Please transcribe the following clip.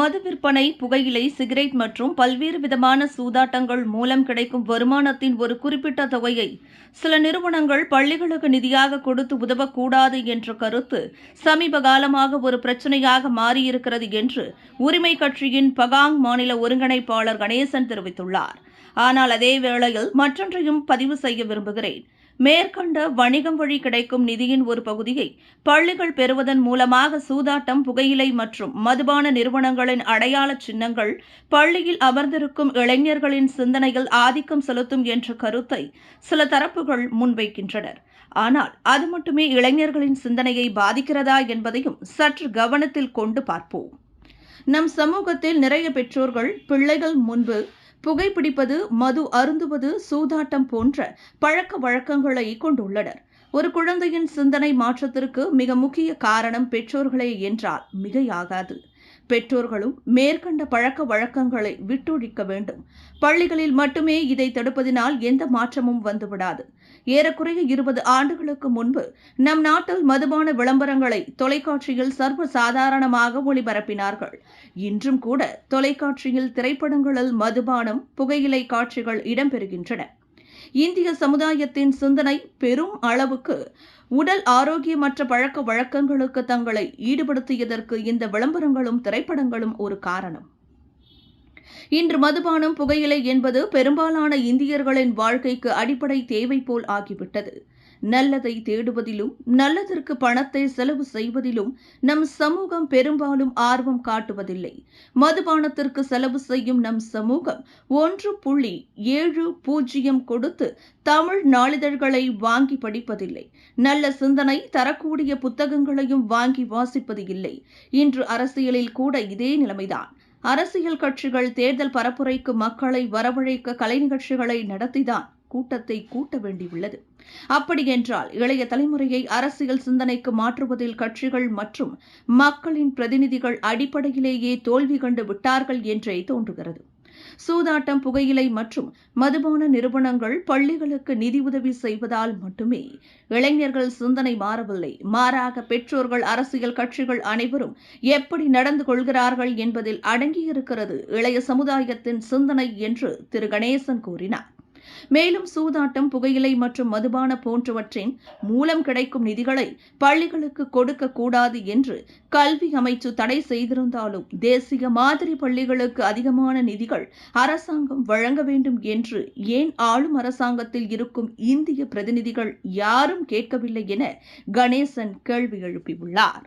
மது விற்பனை புகையிலை சிகரெட் மற்றும் பல்வேறு விதமான சூதாட்டங்கள் மூலம் கிடைக்கும் வருமானத்தின் ஒரு குறிப்பிட்ட தொகையை சில நிறுவனங்கள் பள்ளிகளுக்கு நிதியாக கொடுத்து உதவக்கூடாது என்ற கருத்து சமீப காலமாக ஒரு பிரச்சனையாக மாறியிருக்கிறது என்று உரிமை கட்சியின் பகாங் மாநில ஒருங்கிணைப்பாளர் கணேசன் தெரிவித்துள்ளார். ஆனால் அதே வேளையில் மற்றொன்றையும் பதிவு செய்ய விரும்புகிறேன். மேற்கண்ட வணிகம் வழி கிடைக்கும் நிதியின் ஒரு பகுதியை பள்ளிகள் பெறுவதன் மூலமாக சூதாட்டம் புகையிலை மற்றும் மதுபான நிறுவனங்களின் அடையாள சின்னங்கள் பள்ளியில் அமர்ந்திருக்கும் இளைஞர்களின் சிந்தனையில் ஆதிக்கம் செலுத்தும் என்ற கருத்தை சில தரப்புகள் முன்வைக்கின்றனர். ஆனால் அது மட்டுமே இளைஞர்களின் சிந்தனையை பாதிக்கிறதா என்பதையும் சற்று கவனத்தில் கொண்டு பார்ப்போம். நம் சமூகத்தில் நிறைய பெற்றோர்கள் பிள்ளைகள் முன்பு புகைப்பிடிப்பது மது அருந்துவது சூதாட்டம் போன்ற பழக்க வழக்கங்களை கொண்டுள்ளனர். ஒரு குழந்தையின் சிந்தனை மாற்றத்திற்கு மிக முக்கிய காரணம் பெற்றோர்களே என்றால் மிகையாகாது. பெற்றோர்களும் மேற்கண்ட பழக்க வழக்கங்களை விட்டொழிக்க வேண்டும். பள்ளிகளில் மட்டுமே இதை தடுப்பதினால் எந்த மாற்றமும் வந்துவிடாது. ஏறக்குறைய இருபது ஆண்டுகளுக்கு முன்பு நம் நாட்டில் மதுபான விளம்பரங்களை தொலைக்காட்சியில் சர்வ சாதாரணமாக ஒளிபரப்பினார்கள். இன்றும் கூட தொலைக்காட்சியில் திரைப்படங்களில் மதுபானம் புகையிலை காட்சிகள் இடம்பெறுகின்றன. இந்திய சமுதாயத்தின் சிந்தனை பெரும் அளவுக்கு உடல் ஆரோக்கியமற்ற பழக்க வழக்கங்களுக்கு தங்களை ஈடுபடுத்தியதற்கு இந்த விளம்பரங்களும் திரைப்படங்களும் ஒரு காரணம். இன்று மதுபானம் புகையிலை என்பது பெரும்பாலான இந்தியர்களின் வாழ்க்கைக்கு அடிப்படை தேவை போல் ஆகிவிட்டது. நல்லதை தேடுவதிலும் நல்லதற்கு பணத்தை செலவு செய்வதிலும் நம் சமூகம் பெரும்பாலும் ஆர்வம் காட்டுவதில்லை. மதுபானத்திற்கு செலவு செய்யும் நம் சமூகம் ஒன்று புள்ளி ஏழு பூஜ்ஜியம் கொடுத்து தமிழ் நாளிதழ்களை வாங்கி படிப்பதில்லை. நல்ல சிந்தனை தரக்கூடிய புத்தகங்களையும் வாங்கி வாசிப்பது இல்லை. இன்று அரசியலில் கூட இதே நிலைமைதான். அரசியல் கட்சிகள் தேர்தல் பரப்புரைக்கு மக்களை வரவழைக்க கலை நிகழ்ச்சிகளை நடத்திதான் கூட்டத்தை கூட்ட வேண்டியுள்ளது. அப்படியென்றால் இளைய தலைமுறையை அரசியல் சிந்தனைக்கு மாற்றுவதில் கட்சிகள் மற்றும் மக்களின் பிரதிநிதிகள் அடிப்படையிலேயே தோல்வி கண்டு விட்டார்கள் என்றே தோன்றுகிறது. சூதாட்டம் புகையிலை மற்றும் மதுபான நிறுவனங்கள் பள்ளிகளுக்கு நிதி உதவி செய்வதால் மட்டுமே இளைஞர்கள் சிந்தனை மாறவில்லை. மாறாக பெற்றோர்கள் அரசியல் கட்சிகள் அனைவரும் எப்படி நடந்து கொள்கிறார்கள் என்பதில் அடங்கியிருக்கிறது இளைய சமுதாயத்தின் சிந்தனை என்று திரு. கணேசன் கூறினார். மேலும் சூதாட்டம் புகையிலை மற்றும் மதுபான போன்றவற்றின் மூலம் கிடைக்கும் நிதிகளை பள்ளிகளுக்கு கொடுக்க கூடாது என்று கல்வி அமைச்சு தடை செய்திருந்தாலும் தேசிய மாதிரி பள்ளிகளுக்கு அதிகமான நிதிகள் அரசாங்கம் வழங்க வேண்டும் என்று ஏன் ஆளும் அரசாங்கத்தில் இருக்கும் இந்திய பிரதிநிதிகள் யாரும் கேட்கவில்லை என கணேசன் கேள்வி எழுப்பியுள்ளார்.